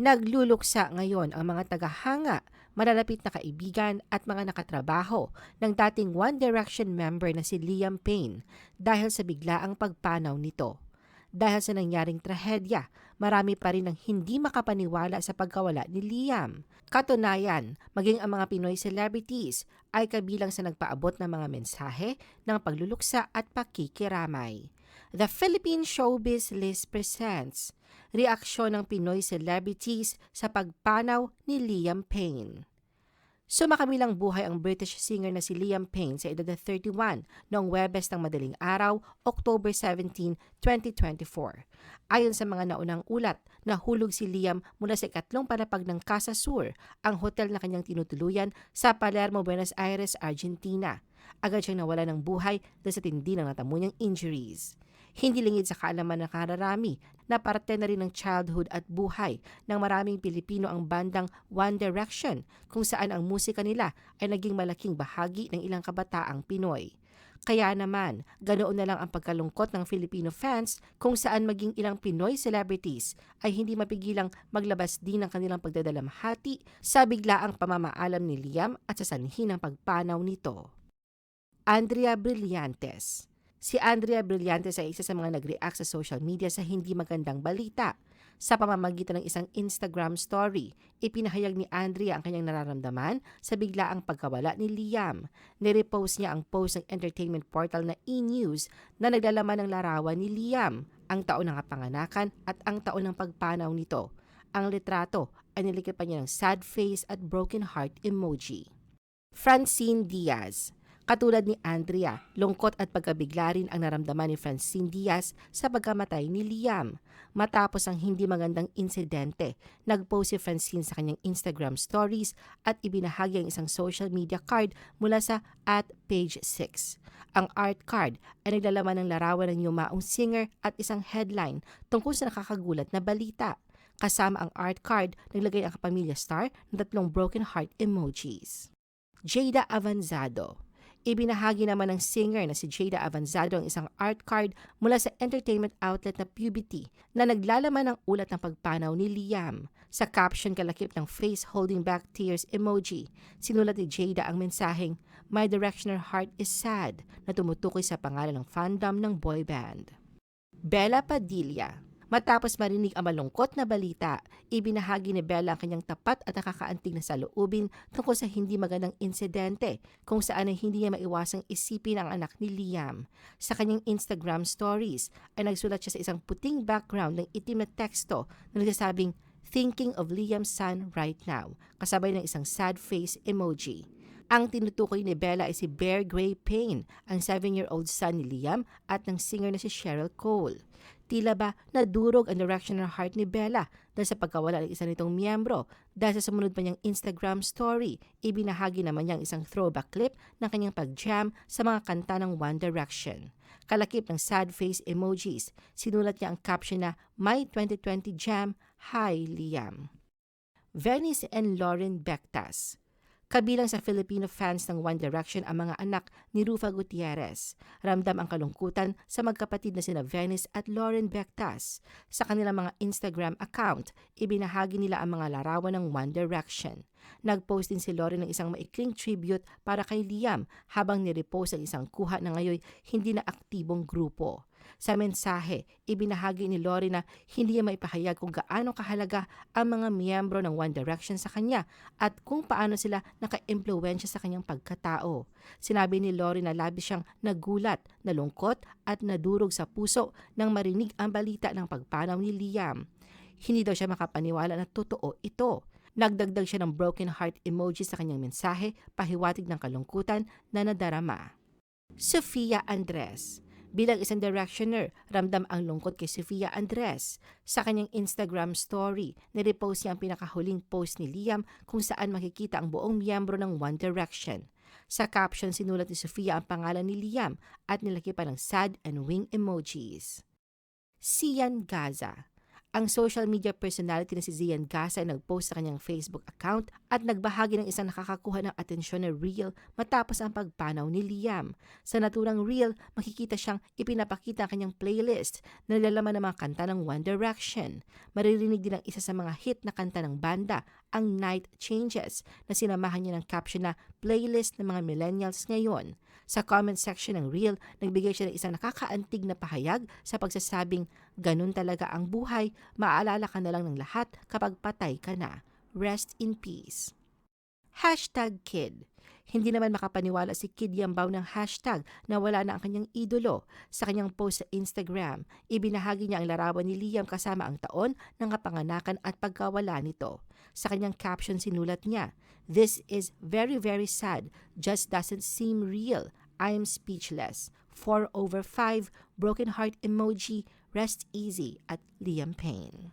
Nagluluksa ngayon ang mga tagahanga, malalapit na kaibigan at mga nakatrabaho ng dating One Direction member na si Liam Payne dahil sa biglaang pagpanaw nito. Dahil sa nangyaring trahedya, marami pa rin ang hindi makapaniwala sa pagkawala ni Liam. Katunayan, maging ang mga Pinoy celebrities ay kabilang sa nagpaabot ng mga mensahe ng pagluluksa at pakikiramay. The Philippine Showbiz List presents Reaksyon ng Pinoy celebrities sa pagpanaw ni Liam Payne. Sumakabilang buhay ang British singer na si Liam Payne sa edad na 31 noong Webes ng madaling araw, October 17, 2024. Ayon sa mga naunang ulat, nahulog si Liam mula sa ikatlong palapag ng Casa Sur, ang hotel na kanyang tinutuluyan sa Palermo, Buenos Aires, Argentina. Agad siyang nawala ng buhay dahil sa tindi ng natamo niyang injuries. Hindi lingid sa kaalaman ng kararami na parte na rin ng childhood at buhay ng maraming Pilipino ang bandang One Direction kung saan ang musika nila ay naging malaking bahagi ng ilang kabataang Pinoy. Kaya naman, ganoon na lang ang pagkalungkot ng Filipino fans kung saan maging ilang Pinoy celebrities ay hindi mapigilang maglabas din ng kanilang pagdadalamhati sa biglaang pamamaalam ni Liam at sa sanhi ng pagpanaw nito. Andrea Brillantes Si Andrea Brillantes ay isa sa mga nag-react sa social media sa hindi magandang balita. Sa pamamagitan ng isang Instagram story, ipinahayag ni Andrea ang kanyang nararamdaman sa biglaang pagkawala ni Liam. Nirepost niya ang post ng entertainment portal na e-news na naglalaman ng larawan ni Liam, ang taon ng kapanganakan at ang taon ng pagpanaw nito. Ang litrato ay nilikipan niya ng sad face at broken heart emoji. Francine Diaz Katulad ni Andrea, lungkot at pagkabigla rin ang naramdaman ni Francine Diaz sa pagkamatay ni Liam. Matapos ang hindi magandang insidente, nagpost si Francine sa kanyang Instagram stories at ibinahagi ang isang social media card mula sa at page 6. Ang art card ay naglalaman ng larawan ng yumaong singer at isang headline tungkol sa nakakagulat na balita. Kasama ang art card, naglagay ang kapamilya star ng tatlong broken heart emojis. Jada Avanzado Ibinahagi naman ng singer na si Jada Avanzado ang isang art card mula sa entertainment outlet na Puberty na naglalaman ng ulat ng pagpanaw ni Liam. Sa caption kalakip ng face holding back tears emoji, sinulat ni Jada ang mensaheng, My directioner heart is sad na tumutukoy sa pangalan ng fandom ng boy band. Bella Padilla Matapos marinig ang malungkot na balita, ibinahagi ni Bella ang kanyang tapat at nakakaantig na saloobin tungkol sa hindi magandang insidente kung saan ay hindi niya maiwasang isipin ang anak ni Liam. Sa kanyang Instagram stories ay nagsulat siya sa isang puting background ng itim na teksto na nagsasabing, Thinking of Liam's son right now, kasabay ng isang sad face emoji. Ang tinutukoy ni Bella ay si Bear Gray Payne, ang 7-year-old son ni Liam at ng singer na si Cheryl Cole. Tila ba nadurog ang direction ng heart ni Bella dahil sa pagkawala ng isa nitong miyembro. Dahil sa sumunod pa niyang Instagram story, ibinahagi naman niya ang isang throwback clip ng kanyang pag-jam sa mga kanta ng One Direction. Kalakip ng sad face emojis, sinulat niya ang caption na My 2020 Jam, Hi Liam. Venice and Lauren Bectas Kabilang sa Filipino fans ng One Direction ang mga anak ni Rufa Gutierrez. Ramdam ang kalungkutan sa magkapatid na sina Venice at Lauren Bectas. Sa kanilang mga Instagram account, ibinahagi nila ang mga larawan ng One Direction. Nagpost din si Lauren ng isang maikling tribute para kay Liam habang nirepost ang isang kuha na ngayon hindi na aktibong grupo. Sa mensahe, ibinahagi ni Lori na hindi niya maipahayag kung gaano kahalaga ang mga miyembro ng One Direction sa kanya at kung paano sila naka-impluensya sa kanyang pagkatao. Sinabi ni Lori na labis siyang nagulat, nalungkot at nadurog sa puso nang marinig ang balita ng pagpanaw ni Liam. Hindi daw siya makapaniwala na totoo ito. Nagdagdag siya ng broken heart emoji sa kanyang mensahe, pahiwatig ng kalungkutan na nadarama. Sofia Andres Bilang isang directioner, ramdam ang lungkot kay Sofia Andres. Sa kanyang Instagram story, nirepost niya ang pinakahuling post ni Liam kung saan makikita ang buong miyembro ng One Direction. Sa caption, sinulat ni Sofia ang pangalan ni Liam at nilaki pa ng sad and wing emojis. Sian Gaza Ang social media personality na si Zian Gasa ay nagpost sa kanyang Facebook account at nagbahagi ng isang nakakakuha ng atensyon na reel matapos ang pagpanaw ni Liam. Sa naturang reel, makikita siyang ipinapakita ang kanyang playlist na nilalaman ng mga kanta ng One Direction. Maririnig din ang isa sa mga hit na kanta ng banda, ang Night Changes, na sinamahan niya ng caption na playlist ng mga millennials ngayon. Sa comment section ng reel, nagbigay siya ng isang nakakaantig na pahayag sa pagsasabing, ganun talaga ang buhay, maaalala ka na lang ng lahat kapag patay ka na. Rest in peace. Hashtag kid. Hindi naman makapaniwala si Kid Yambaw ng hashtag na wala na ang kanyang idolo. Sa kanyang post sa Instagram, ibinahagi niya ang larawan ni Liam kasama ang taon ng kapanganakan at pagkawala nito. Sa kanyang caption sinulat niya, This is very very sad, just doesn't seem real. I am speechless. 4 over 5, broken heart emoji, rest easy at Liam Payne.